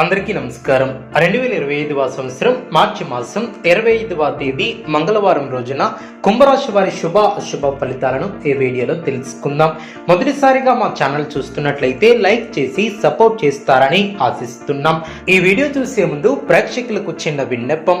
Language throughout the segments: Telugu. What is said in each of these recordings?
అందరికీ నమస్కారం. రెండు వేల ఇరవై ఐదవ సంవత్సరం మార్చి మాసం ఇరవై ఐదవ తేదీ మంగళవారం రోజున కుంభరాశి వారి శుభ అశుభ ఫలితాలను ఈ వీడియోలో తెలుసుకుందాం. మొదటిసారిగా మా ఛానల్ చూస్తున్నట్లయితే లైక్ చేసి సపోర్ట్ చేస్తారని ఆశిస్తున్నాం. ఈ వీడియో చూసే ముందు ప్రేక్షకులకు చిన్న విన్నపం.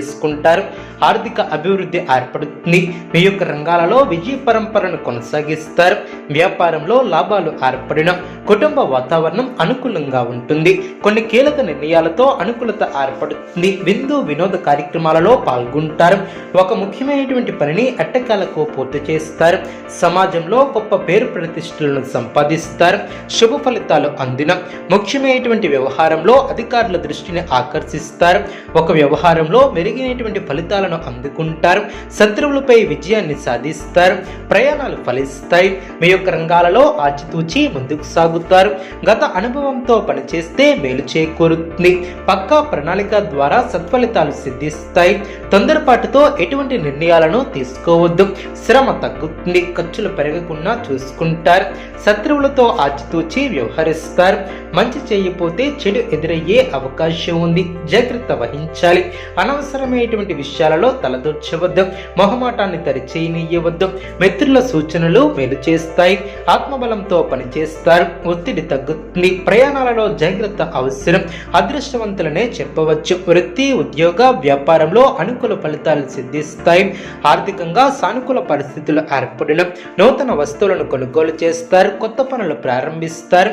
చేసుకుంటారు. ఆర్థిక అభివృద్ధి ఏర్పడుతుంది. మీ యొక్క రంగాలలో విజయ పరంపరను కొనసాగిస్తారు. వ్యాపారంలో లాభాలు ఏర్పడిన కుటుంబ వాతావరణం అనుకూలంగా ఉంటుంది. కొన్ని కీలక నిర్ణయాలతో అనుకూలత ఏర్పడుతుంది. విందు వినోద కార్యక్రమాలలో పాల్గొంటారు. ఒక ముఖ్యమైనటువంటి పనిని ఎట్టకాలకు పూర్తి చేస్తారు. సమాజంలో గొప్ప పేరు ప్రతిష్టలను సంపాదిస్తారు. శుభ ఫలితాలు అందిన ముఖ్యమైనటువంటి వ్యవహారంలో అధికారుల దృష్టిని ఆకర్షిస్తారు. ఒక వ్యవహారంలో మెరుగైనటువంటి ఫలితాలను అందుకుంటారు. శత్రువులపై విజయాన్ని సాధిస్తారు. ప్రయాణాలు ఫలిస్తాయి. మీ యొక్క రంగాలలో ఆచితూచి ముందుకు సాగుతారు. గత అనుభవంతో పనిచేస్తే మేలు చేకూరుతుంది. పక్కా ప్రణాళిక ద్వారా సత్ఫలితాలు సిద్ధిస్తాయి. తొందరపాటుతో ఎటువంటి నిర్ణయాలను తీసుకోవద్దు. శ్రమ తగ్గుతుంది. ఖర్చులు పెరగకుండా చూసుకుంటారు. శత్రువులతో ఆచితూచి వ్యవహరిస్తారు. మంచి చేయకపోతే చెడు ఎదురయ్యే అవకాశం ఉంది. జాగ్రత్త వహించాలి. అనవసరమైనటువంటి విషయాలలో తలదూర్చవద్దు మొహమాటాన్ని తరిచేయనీయవద్దు మిత్రుల సూచనలు మేలు చేస్తాయి ఆత్మబలంతో పనిచేస్తారు ఒత్తిడి తగ్గుతుంది ప్రయాణాలలో జాగ్రత్త అవసరం అదృష్టవంతులనే చెప్పవచ్చు. వృత్తి ఉద్యోగ వ్యాపారంలో అనుకూల ఫలితాలు సిద్ధిస్తాయి. ఆర్థికంగా సానుకూల పరిస్థితులు ఏర్పడిన నూతన వస్తువులను కొనుగోలు చేస్తారు కొత్త పనులు ప్రారంభిస్తారు.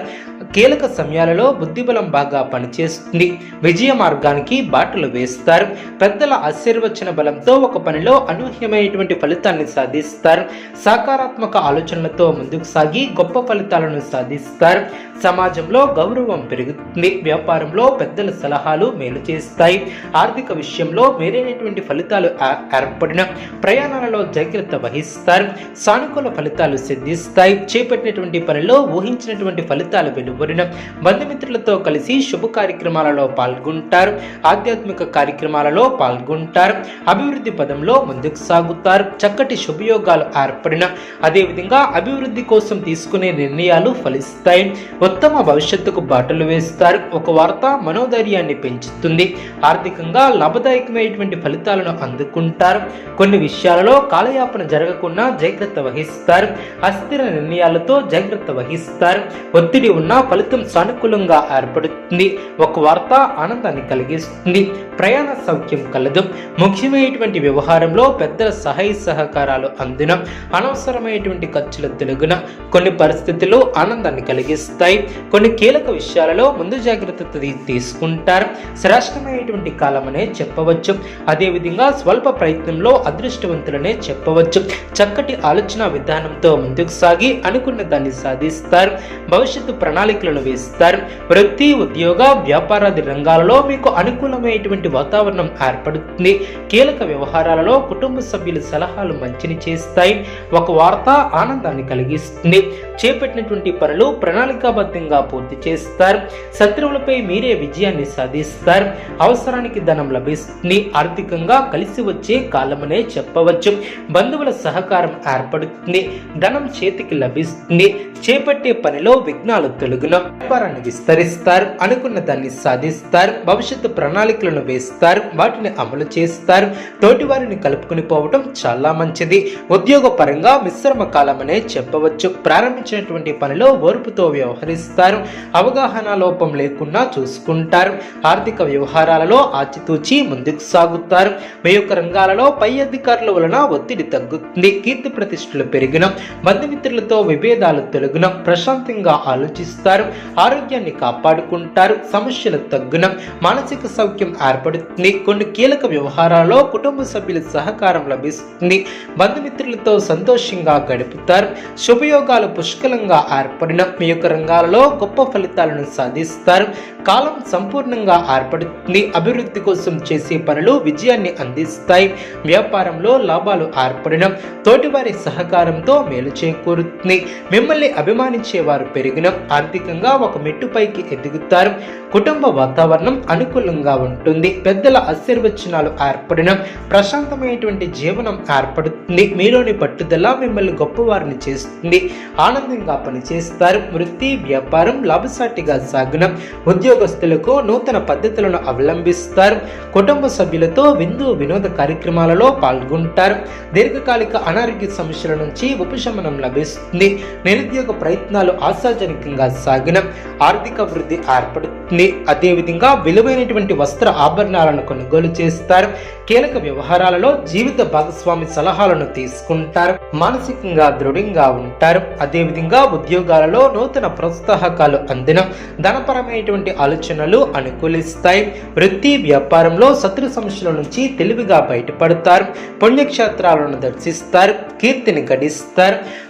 కీలక సమయాలలో బుద్ధిబలం బాగా పనిచేస్తుంది. విజయ మార్గానికి బాటలు వేస్తారు. పెద్దల ఆశీర్వచన బలంతో ఒక పనిలో అనూహ్యమైనటువంటి ఫలితాన్ని సాధిస్తారు. సకారాత్మక ఆలోచనలతో ముందుకు సాగి గొప్ప ఫలితాలను సాధిస్తారు. సమాజంలో గౌరవం పెరుగుతుంది. వ్యాపారంలో పెద్దల సలహాలు మేలు చేస్తాయి. ఆర్థిక విషయంలో మేలైనటువంటి ఫలితాలు ఏర్పడిన ప్రయాణాలలో జాగ్రత్త వహిస్తారు. సానుకూల ఫలితాలు సిద్ధిస్తాయి. చేపట్టినటువంటి పనిలో ఊహించినటువంటి ఫలితాలు వెలువరిన బంధుమిత్రులతో కలిసి శుభ కార్యక్రమాలలో పాల్గొంటారు. ఆధ్యాత్మిక కార్యక్రమాలలో పాల్గొంటారు. అభివృద్ధి పదంలో ముందుకు సాగుతారు. చక్కటి శుభయోగాలు ఏర్పడిన అదేవిధంగా అభివృద్ధి కోసం తీసుకునే నిర్ణయాలు ఫలిస్తాయి. ఉత్తమ భవిష్యత్తుకు బాటలు వేస్తారు. ఒక వార్త మనోధైర్యాన్ని పెంచుతుంది. ఆర్థికంగా లాభదాయకమైనటువంటి ఫలితాలను అందుకుంటారు. కొన్ని విషయాలలో కాలయాపన జరగకుండా జాగ్రత్త వహిస్తారు. అస్థిర నిర్ణయాలతో జాగ్రత్త వహిస్తారు. ఒత్తిడి ఉన్న ఫలితం సానుకూలంగా ఏర్పడుతుంది. ఒక వార్త ఆనందాన్ని కలిగిస్తుంది. ప్రయాణ సౌఖ్యం కలదు. ముఖ్యమైనటువంటి వ్యవహారంలో పెద్దల సహాయ సహకారాలు అందిన అనవసరమైనటువంటి ఖర్చుల తెలుగున కొన్ని పరిస్థితులు ఆనందాన్ని కలిగిస్తాయి. కొన్ని కీలక విషయాలలో ముందు జాగ్రత్త తీసుకుంటారు. శ్రేష్టమైనటువంటి కాలమనే చెప్పవచ్చు. అదేవిధంగా స్వల్ప ప్రయత్నంలో అదృష్టవంతులనే చెప్పవచ్చు. చక్కటి ఆలోచన విధానంతో ముందుకు సాగి అనుకున్న దాన్ని సాధిస్తారు. భవిష్యత్తు ప్రణాళికలను వేస్తారు. వృత్తి ఉద్యోగ వ్యాపారాది రంగాలలో మీకు అనుకూలమైనటువంటి వాతావరణం ఏర్పడుతుంది కీలక వ్యవహారాలలో కుటుంబ సభ్యుల సలహాలు మంచిని చేస్తాయి. ఒక వార్త ఆనందాన్ని కలిగిస్తుంది. చేపట్టినటువంటి పనులు ప్రణాళికాబద్ధంగా పూర్తి చేస్తారు. శత్రువులపై మీరే విజయాన్ని సాధిస్తారు. అవసరానికి ధనం లభిస్తుంది. ఆర్థికంగా కలిసి వచ్చే కాలమనే చెప్పవచ్చు. బంధువుల సహకారం ఏర్పడుతుంది. ధనం చేతికి లభిస్తుంది. చేపట్టే పనిలో విఘ్నాలు తొలగున వ్యాపారాన్ని విస్తరిస్తారు. అనుకున్న దాన్ని సాధిస్తారు. భవిష్యత్తు ప్రణాళికలను వేస్తారు. వాటిని అమలు చేస్తారు. తోటి వారిని కలుపుకుని పోవటం చాలా మంచిది. ఉద్యోగ పరంగా మిశ్రమ అనే చెప్పవచ్చు. ప్రారంభించినటువంటి పనిలో ఓర్పుతో వ్యవహరిస్తారు. అవగాహన లోపం లేకుండా చూసుకుంటారు. ఆర్థిక వ్యవహారాలలో ఆచితూచి ముందుకు సాగుతారు. మీ యొక్క రంగాలలో పై అధికారుల వలన ఒత్తిడి తగ్గుతుంది. కీర్తి ప్రతిష్టలు పెరిగిన బంధుమిత్రులతో విభేదాలు తొలగిన ప్రశాంతంగా ఆలోచిస్తారు. ఆరోగ్యాన్ని కాపాడుకుంటారు. సమస్యలు తగ్గున మానసిక సౌఖ్యం ఏర్పడుతుంది. కొన్ని కీలక వ్యవహారాల్లో కుటుంబ సభ్యుల సహకారం లభిస్తుంది. బంధుమిత్రులతో సంతోషంగా గడుపుతారు. శుభయోగాలు పుష్కలంగా ఏర్పడిన మీ యొక్క రంగాలలో గొప్ప ఫలితాలను సాధిస్తారు. కాలం సంపూర్ణంగా ఏర్పడుతుంది. అభివృద్ధి కోసం చేసే పనులు విజయాన్ని అందిస్తాయి. వ్యాపారంలో లాభాలు ఏర్పడడం తోటివారి సహకారంతో మేలు చేకూరుతుంది. మిమ్మల్ని అభిమానించే వారు పెరిగిన ఆర్థికంగా ఒక మెట్టుపైకి ఎదుగుతారు. కుటుంబ వాతావరణం అనుకూలంగా ఉంటుంది. పెద్దల ఆశీర్వచనాలు ఏర్పడిన ప్రశాంతమైనటువంటి జీవనం ఏర్పడుతుంది. మీలోని పట్టుదల మిమ్మల్ని గొప్పవారిని చేస్తుంది. ఆనందంగా పనిచేస్తారు. వృత్తి వ్యాపారం లాభసాటిగా సాగిన ఉద్యోగస్తులకు నూతన పద్ధతులను అవలంబిస్తారు. కుటుంబ సభ్యులతో విందు వినోద కార్యక్రమాలలో పాల్గొంటారు. దీర్ఘకాలిక అనారోగ్య సమస్యల నుంచి ఉపశమనం లభిస్తుంది. నిరుద్యోగ ప్రయత్నాలు ఆశాజనకంగా సాగిన ఆర్థిక వృద్ధి ఏర్పడుతుంది. అదేవిధంగా విలువైనటువంటి వస్త్ర ఆభరణాలను కొనుగోలు చేస్తారు. కీలక వ్యవహారాలలో జీవిత భాగస్వామి సలహాలను తీసుకుంటారు. మానసికంగా దృఢంగా ఉంటారు. అదేవిధంగా ఉద్యోగాలలో నూతన ప్రోత్సాహకాలు అందిన ధనపరమైనటువంటి ఆలోచనలు అనుకూలిస్తాయి. వృత్తి వ్యాపారంలో శత్రు సమస్యల నుంచి తెలివిగా బయటపడతారు. పుణ్యక్షేత్రాలను దర్శిస్తారు. కీర్తిని గడిస్తారు.